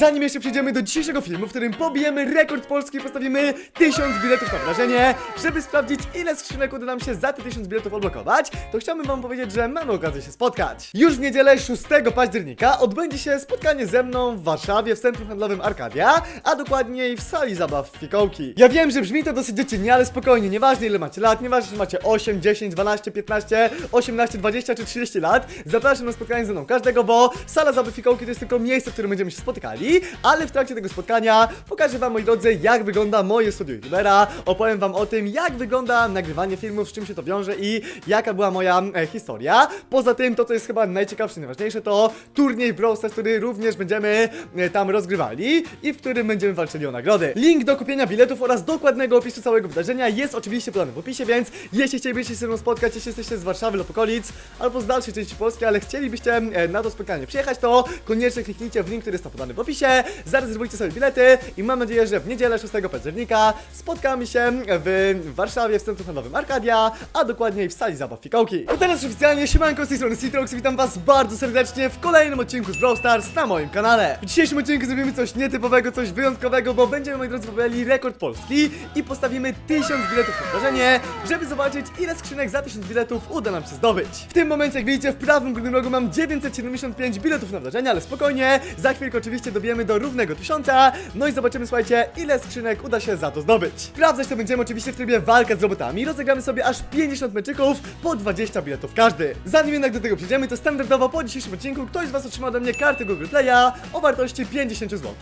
Zanim jeszcze przejdziemy do dzisiejszego filmu, w którym pobijemy rekord Polski i postawimy 1000 biletów na wrażenie, żeby sprawdzić ile skrzynek uda nam się za te 1000 biletów odblokować, to chciałbym wam powiedzieć, że mamy okazję się spotkać. Już w niedzielę 6 października odbędzie się spotkanie ze mną w Warszawie w Centrum Handlowym Arkadia, a dokładniej w sali zabaw Fikołki. Ja wiem, że brzmi to dosyć dziecinnie, ale spokojnie, nieważne ile macie lat, nieważne czy macie 8, 10, 12, 15, 18, 20 czy 30 lat, zapraszam na spotkanie ze mną każdego, bo sala zabaw Fikołki to jest tylko miejsce, w którym będziemy się spotykali, ale w trakcie tego spotkania pokażę wam, moi drodzy, jak wygląda moje studio youtubera, opowiem wam o tym, jak wygląda nagrywanie filmów, z czym się to wiąże i jaka była moja e, historia. Poza tym, to co jest chyba najciekawsze najważniejsze, to turniej Brawl Stars, który również będziemy e, tam rozgrywali i w którym będziemy walczyli o nagrody. Link do kupienia biletów oraz dokładnego opisu całego wydarzenia jest oczywiście podany w opisie, więc jeśli chcielibyście się ze mną spotkać, jeśli jesteście z Warszawy lub okolic, albo z dalszej części Polski, ale chcielibyście e, na to spotkanie przyjechać, to koniecznie kliknijcie w link, który jest tam podany w opisie, zarezerwujcie sobie bilety i mam nadzieję, że w niedzielę 6 października spotkamy się w Warszawie w Centrum Handlowym Arkadia, a dokładniej w sali zabaw Fikołki. To teraz oficjalnie, siemanko z tej strony Citrox, witam was bardzo serdecznie w kolejnym odcinku z Brawl Stars na moim kanale. W dzisiejszym odcinku zrobimy coś nietypowego, coś wyjątkowego, bo będziemy, moi drodzy, pobrali rekord Polski i postawimy 1000 biletów na wrażenie, żeby zobaczyć ile skrzynek za 1000 biletów uda nam się zdobyć. W tym momencie, jak widzicie, w prawym górnym rogu mam 975 biletów na wrażenie, ale spokojnie, za chwilkę oczywiście dobijemy do równego 1000, no i zobaczymy, słuchajcie, ile skrzynek uda się za to zdobyć. Sprawdzać to będziemy oczywiście w trybie walka z robotami, rozegramy sobie aż 50 meczyków po 20 biletów każdy. Zanim jednak do tego przejdziemy, to standardowo po dzisiejszym odcinku ktoś z was otrzyma ode mnie kartę Google Playa o wartości 50 zł,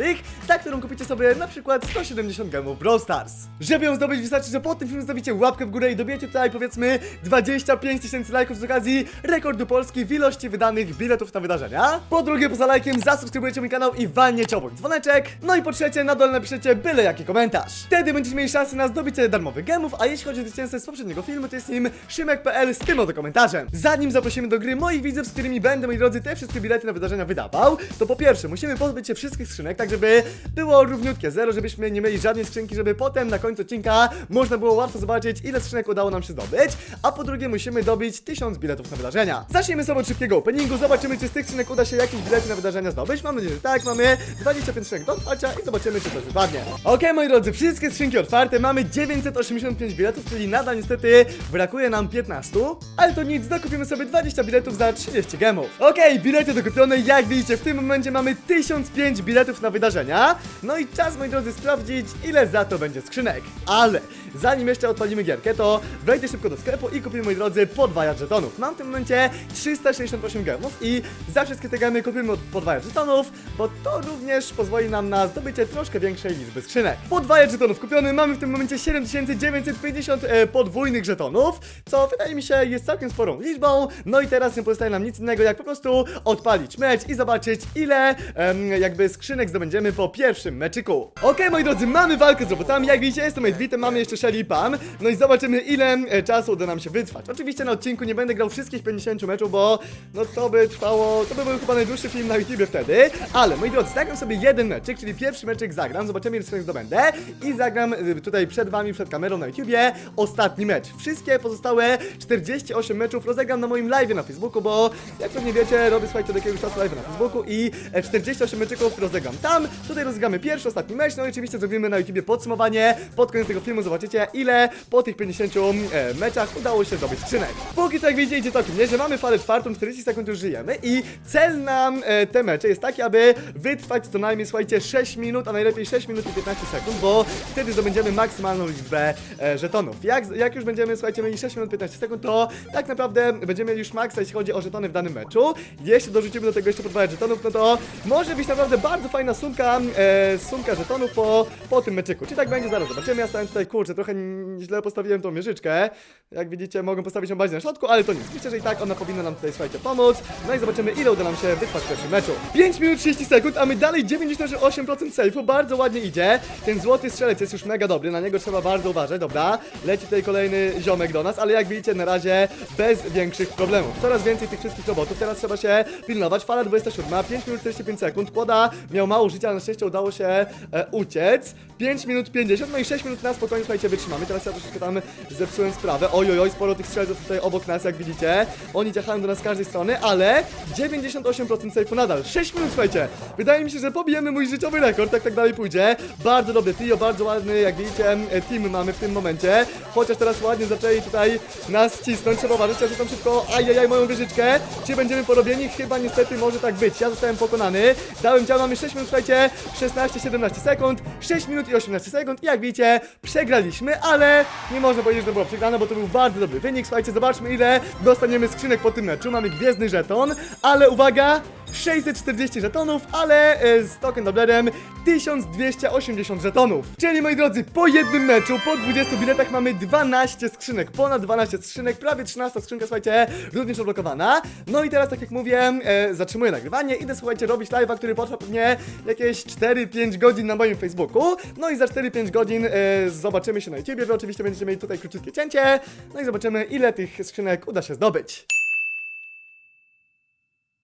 za którą kupicie sobie na przykład 170 gemów Brawl Stars. Żeby ją zdobyć wystarczy, że pod tym filmem zostawicie łapkę w górę i dobijecie tutaj powiedzmy 25 tysięcy lajków z okazji rekordu Polski w ilości wydanych biletów na wydarzenia. Po drugie, poza lajkiem zasubskrybujecie mój kanał i walniecie obok dzwoneczek. No i po trzecie, na dole napiszecie byle jaki komentarz. Wtedy będziecie mieli szansę na zdobycie darmowych gemów, a jeśli chodzi o zwycięzcę z poprzedniego filmu, to jest nim szymek.pl z tym oto komentarzem. Zanim zaprosimy do gry moich widzów, z którymi będę, moi drodzy, te wszystkie bilety na wydarzenia wydawał, to po pierwsze, musimy pozbyć się wszystkich skrzynek, tak żeby było równiutkie zero, żebyśmy nie mieli żadnej skrzynki, żeby potem na końcu odcinka można było łatwo zobaczyć, ile skrzynek udało nam się zdobyć, a po drugie musimy dobić 1000 biletów na wydarzenia. Zacznijmy sobie od szybkiego openingu, zobaczymy, czy z tych skrzynek uda się jakieś bilety na wydarzenia zdobyć. Mam nadzieję, że tak, mamy 25 skrzynek do otwarcia i zobaczymy, czy coś wypadnie. Okej, moi drodzy, wszystkie skrzynki otwarte, mamy 985 biletów, czyli nadal niestety brakuje nam 15, ale to nic, dokupimy sobie 20 biletów za 30 gemów. Okej, bilety dokupione, jak widzicie, w tym momencie mamy 1005 biletów na wydarzenia, no i czas, moi drodzy, sprawdzić, ile za to będzie skrzynek. Ale zanim jeszcze odpalimy gierkę, to wejdę szybko do sklepu i kupimy, moi drodzy, podwajacz żetonów. Mam w tym momencie 368 gemów i za wszystkie te gemy kupimy podwajacz żetonów, bo to również pozwoli nam na zdobycie troszkę większej liczby skrzynek. Podwajacz żetonów kupiony, mamy w tym momencie 7950 e, podwójnych żetonów, co wydaje mi się jest całkiem sporą liczbą. No i teraz nie pozostaje nam nic innego, jak po prostu odpalić mecz i zobaczyć, ile em, jakby skrzynek zdobędziemy po pierwszym meczyku. Okej, moi drodzy, mamy walkę z robotami. Jak widzicie, jestem Edwitem, mamy jeszcze Shelly i Pam. No i zobaczymy, ile e, czasu uda nam się wytrwać. Oczywiście na odcinku nie będę grał wszystkich 50 meczów, bo no to by trwało, to by był chyba najdłuższy film na YouTubie wtedy. Ale, moi drodzy, zagram sobie jeden meczyk, czyli pierwszy meczyk zagram, zobaczymy, ile skrzynek zdobędę. I zagram e, tutaj przed wami, przed kamerą na YouTubie ostatni mecz. Wszystkie pozostałe 48 meczów rozegram na moim live na Facebooku, bo jak pewnie wiecie, robię słuchajcie od jakiegoś czasu live na Facebooku i e, 48 meczyków rozegram tam. Tutaj rozegramy pierwszy, ostatni mecz, no i oczywiście zrobimy na YouTubie podsumowanie. Pod koniec tego filmu zobaczycie, ile po tych 50 e, meczach udało się zdobyć skrzynek. Póki co jak widzicie idzie całkiem mamy falę czwartą, 40 sekund już żyjemy i cel na e, te mecze jest taki, aby wytrwać co najmniej, słuchajcie, 6 minut, a najlepiej 6 minut i 15 sekund, bo wtedy zdobędziemy maksymalną liczbę e, żetonów. Jak, jak już będziemy, słuchajcie, mieli 6 minut 15 sekund, to tak naprawdę będziemy mieli już maksa, jeśli chodzi o żetony w danym meczu. Jeśli dorzucimy do tego jeszcze podwajać żetonów, no to może być naprawdę bardzo fajna sumka, e, sumka żetonów po, po tym meczyku. Czy tak będzie? Zaraz zobaczymy. Ja stałem tutaj, kurczę, trochę źle postawiłem tą mieżyczkę. Jak widzicie, mogę postawić ją bardziej na środku, ale to nic. Myślę, że i tak ona powinna nam tutaj, słuchajcie, pomóc. No i zobaczymy, ile uda nam się wytrwać w pierwszym meczu. 5 minut 30 sekund, a my dalej 98% safe'u, bardzo ładnie idzie. Ten złoty strzelec jest już mega dobry, na niego trzeba bardzo uważać, dobra. Leci tutaj kolejny ziomek do nas, ale jak widzicie, na razie bez większych problemów. Coraz więcej tych wszystkich robotów, teraz trzeba się pilnować. Fala 27, 5 minut 45 sekund, Kłoda miał mało życia, ale na szczęście udało się e, uciec. 5 minut 50, no i 6 minut na spokojnie, słuchajcie, słuchajcie, wytrzymamy. Teraz ja troszeczkę tam zepsułem sprawę. Oj, oj, oj, sporo tych strzelców tutaj obok nas, jak widzicie. Oni ciachają do nas z każdej strony, ale 98% safe'u nadal. 6 minut, słuchajcie. Wydaje mi się, że pobijemy mój życiowy rekord, jak tak dalej pójdzie. Bardzo dobry trio, bardzo ładny, jak widzicie, team mamy w tym momencie. Chociaż teraz ładnie zaczęli tutaj nas cisnąć. Trzeba uważać, ja rzucam szybko, ajajaj, moją wieżyczkę. Czy będziemy porobieni? Chyba niestety może tak być. Ja zostałem pokonany. Dałem dział, mamy 6 minut, słuchajcie, 16-17 sekund, 6 minut i 18 sekund. I jak widzicie, przegraliśmy, ale nie można powiedzieć, że to było przegrane, bo to był bardzo dobry wynik. Słuchajcie, zobaczmy ile dostaniemy skrzynek po tym meczu. Mamy gwiezdny żeton, ale uwaga, 640 żetonów, ale e, z token doblerem 1280 żetonów. Czyli moi drodzy, po jednym meczu, po 20 biletach mamy 12 skrzynek, ponad 12 skrzynek, prawie 13 skrzynka, słuchajcie, również odblokowana. No i teraz, tak jak mówię, e, zatrzymuję nagrywanie, idę, słuchajcie, robić live'a, który potrwa pewnie jakieś 4-5 godzin na moim Facebooku. No i za 4-5 godzin e, zobaczymy się na YouTubie, wy oczywiście będziecie mieli tutaj króciutkie cięcie, no i zobaczymy, ile tych skrzynek uda się zdobyć.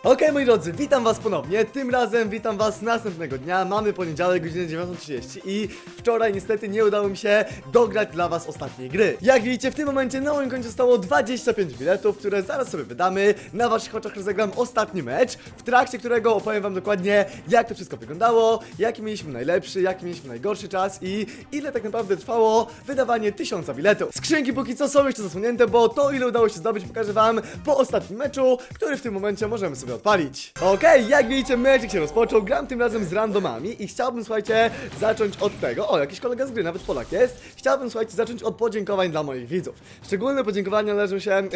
Okej moi drodzy, witam was ponownie, tym razem witam was następnego dnia, mamy poniedziałek, godzinę 9.30 i wczoraj niestety nie udało mi się dograć dla was ostatniej gry. Jak widzicie w tym momencie na moim koncie zostało 25 biletów, które zaraz sobie wydamy, na waszych oczach rozegram ostatni mecz, w trakcie którego opowiem wam dokładnie jak to wszystko wyglądało, jaki mieliśmy najlepszy, jaki mieliśmy najgorszy czas i ile tak naprawdę trwało wydawanie tysiąca biletów. Skrzynki póki co są jeszcze zasłonięte, bo to ile udało się zdobyć pokażę wam po ostatnim meczu, który w tym momencie możemy sobie odpalić. Okej, jak widzicie, mecz się rozpoczął. Gram tym razem z randomami i chciałbym, słuchajcie, zacząć od tego. O, jakiś kolega z gry, nawet Polak jest. Chciałbym, słuchajcie, zacząć od podziękowań dla moich widzów. Szczególne podziękowania należą się e,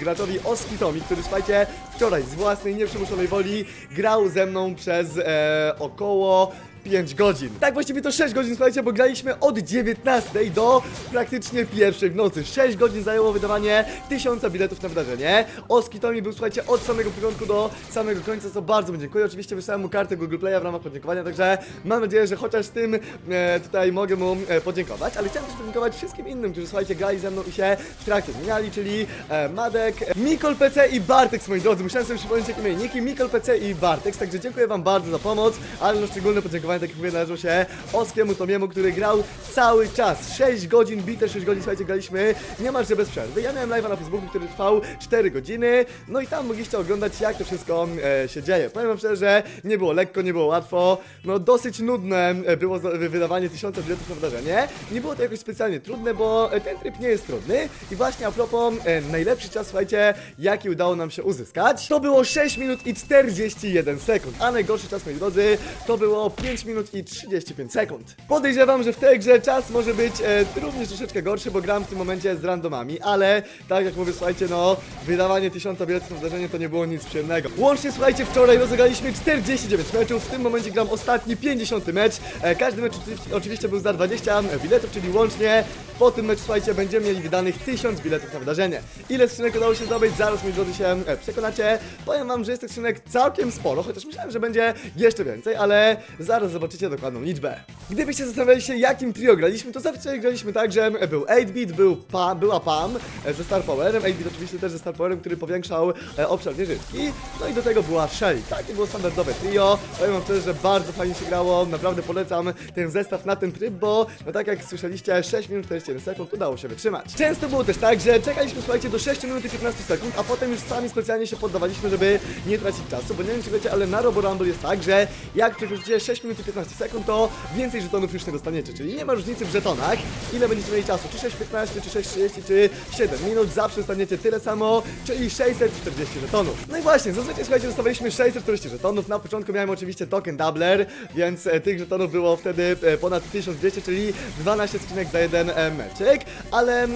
graczowi Oskitomi, który, słuchajcie, wczoraj z własnej nieprzymuszonej woli grał ze mną przez e, około 5 godzin. Tak właściwie to 6 godzin, słuchajcie, bo graliśmy od 19 do praktycznie pierwszej w nocy. 6 godzin zajęło wydawanie 1000 biletów na wydarzenie. Oski Tomi był, słuchajcie, od samego początku do samego końca, co bardzo mu dziękuję. Oczywiście wysłałem mu kartę Google Play'a w ramach podziękowania, także mam nadzieję, że chociaż tym e, tutaj mogę mu e, podziękować, ale chciałem też podziękować wszystkim innym, którzy, słuchajcie, grali ze mną i się w trakcie zmieniali, czyli e, Madek, e, Mikol PC i Bartek, moi drodzy. Musiałem sobie przypomnieć jakie imienniki, Mikol PC i Bartek, także dziękuję wam bardzo za pomoc, ale no szczególne podziękowania, tak jak mówię, należą się Oskiemu Tomiemu, który grał cały czas. 6 godzin, bite 6 godzin, słuchajcie, graliśmy niemalże bez przerwy. Ja miałem live'a na Facebooku, który trwał 4 godziny, no i tam mogliście oglądać, jak to wszystko e, się dzieje. Powiem wam szczerze, nie było lekko, nie było łatwo, no dosyć nudne e, było wydawanie tysiąca biletów na wydarzenie. Nie było to jakoś specjalnie trudne, bo e, ten tryb nie jest trudny. I właśnie a propos, e, najlepszy czas, słuchajcie, jaki udało nam się uzyskać, to było 6 minut i 41 sekund, a najgorszy czas, moi drodzy, to było 5 minut i 35 sekund. Podejrzewam, że w tej grze czas może być e, również troszeczkę gorszy, bo gram w tym momencie z randomami, ale tak jak mówię, słuchajcie, no wydawanie tysiąca biletów na wydarzenie to nie było nic przyjemnego. Łącznie, słuchajcie, wczoraj rozegraliśmy 49 meczów, w tym momencie gram ostatni 50 mecz. E, każdy mecz oczywiście- oczywiście był za 20 biletów, czyli łącznie po tym meczu, słuchajcie, będziemy mieli wydanych 1000 biletów na wydarzenie. Ile skrzynek udało się zdobyć, zaraz moi drodzy się e, przekonacie. Powiem wam, że jest tych skrzynek całkiem sporo, chociaż myślałem, że będzie jeszcze więcej, ale zaraz zobaczycie dokładną liczbę. Gdybyście zastanawiali się, jakim trio graliśmy, to zawsze graliśmy tak, że był 8-bit, był Pam, była Pam e, ze Star Powerem, 8-bit oczywiście też ze Star Powerem, który powiększał e, obszar wieżyczki, no i do tego była Shelly. Takie było standardowe trio. Powiem wam szczerze, że bardzo fajnie się grało, naprawdę polecam ten zestaw na ten tryb, bo no tak jak słyszeliście, 6 minut 41 sekund udało się wytrzymać. Często było też tak, że czekaliśmy, słuchajcie, do 6 minut i 15 sekund, a potem już sami specjalnie się poddawaliśmy, żeby nie tracić czasu, bo nie wiem czy wiecie, ale na Robo Rumble jest tak, że jak przekroczycie 6 minut i 15 sekund, to więcej żetonów już nie dostaniecie, czyli nie ma różnicy w żetonach, ile będziecie mieli czasu, czy 6.15, czy 6.30, czy 7 minut, zawsze dostaniecie tyle samo, czyli 640 żetonów. No i właśnie, zazwyczaj słuchajcie, dostawaliśmy 640 żetonów, na początku miałem oczywiście token doubler, więc e, tych żetonów było wtedy e, ponad 1200, czyli 12 skrzynek za jeden e, meczek, ale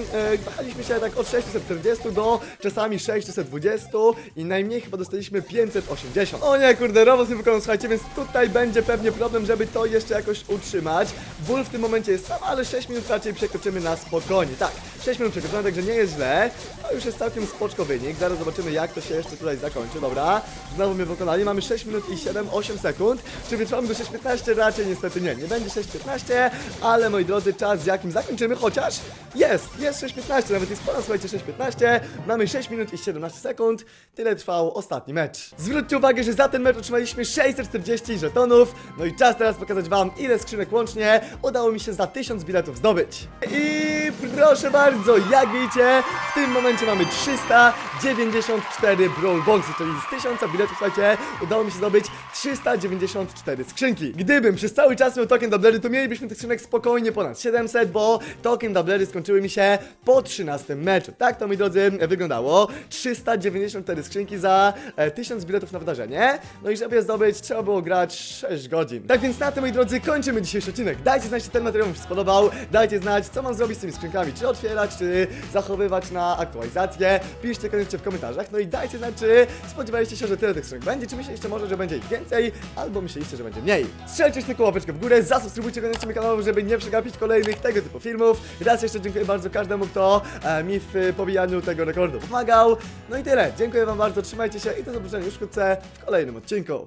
wahaliśmy się tak od 640 do czasami 620 i najmniej chyba dostaliśmy 580. O nie, kurde, robot nie wykonał, słuchajcie, więc tutaj będzie pewnie problem, żeby to jeszcze jakoś utrzymać. Ból w tym momencie jest sam, ale 6 minut raczej przekroczymy na spokojnie. Tak, 6 minut przekroczone, także nie jest źle. To już jest całkiem spoczko wynik. Zaraz zobaczymy, jak to się jeszcze tutaj zakończy. Dobra, znowu mnie pokonali, mamy 6 minut i 7, 8 sekund. Czy wytrwamy do 6.15? Raczej niestety nie, nie będzie 6.15, ale moi drodzy, czas z jakim zakończymy, chociaż jest, jest 6.15, nawet jest ponad, słuchajcie, 6.15, mamy 6 minut i 17 sekund, tyle trwał ostatni mecz. Zwróćcie uwagę, że za ten mecz otrzymaliśmy 640 żetonów, no i czas teraz pokazać wam, ile skrzynek łącznie udało mi się za 1000 biletów zdobyć. I proszę bardzo, jak widzicie, w tym momencie mamy 394 Brawl Boxy, czyli z 1000 biletów, słuchajcie, udało mi się zdobyć 394 skrzynki. Gdybym przez cały czas miał token doublery, to mielibyśmy tych skrzynek spokojnie ponad 700, bo token doublery skończyły mi się po 13 meczu. Tak to, moi drodzy, wyglądało. 394 skrzynki za e, 1000 biletów na wydarzenie. No i żeby je zdobyć, trzeba było grać 6 godzin. Tak więc na tym, moi drodzy, kończymy dzisiejszy odcinek. Dajcie znać, czy ten materiał Wam się spodobał. Dajcie znać, co mam zrobić z tymi skrzynkami. Czy otwierać, czy zachowywać na aktualizację. Piszcie koniecznie w komentarzach. No i dajcie znać, czy spodziewaliście się, że tyle tych skrzynek będzie, czy myśleliście może, że będzie ich więcej, albo myśleliście, że będzie mniej. Strzelcie tylko łapeczkę w górę, zasubskrybujcie koniecznie mój kanał, żeby nie przegapić kolejnych tego typu filmów. Raz jeszcze dziękuję bardzo każdemu, kto e, mi w pobijaniu tego rekordu pomagał. No i tyle. Dziękuję Wam bardzo, trzymajcie się i do zobaczenia już wkrótce w kolejnym odcinku.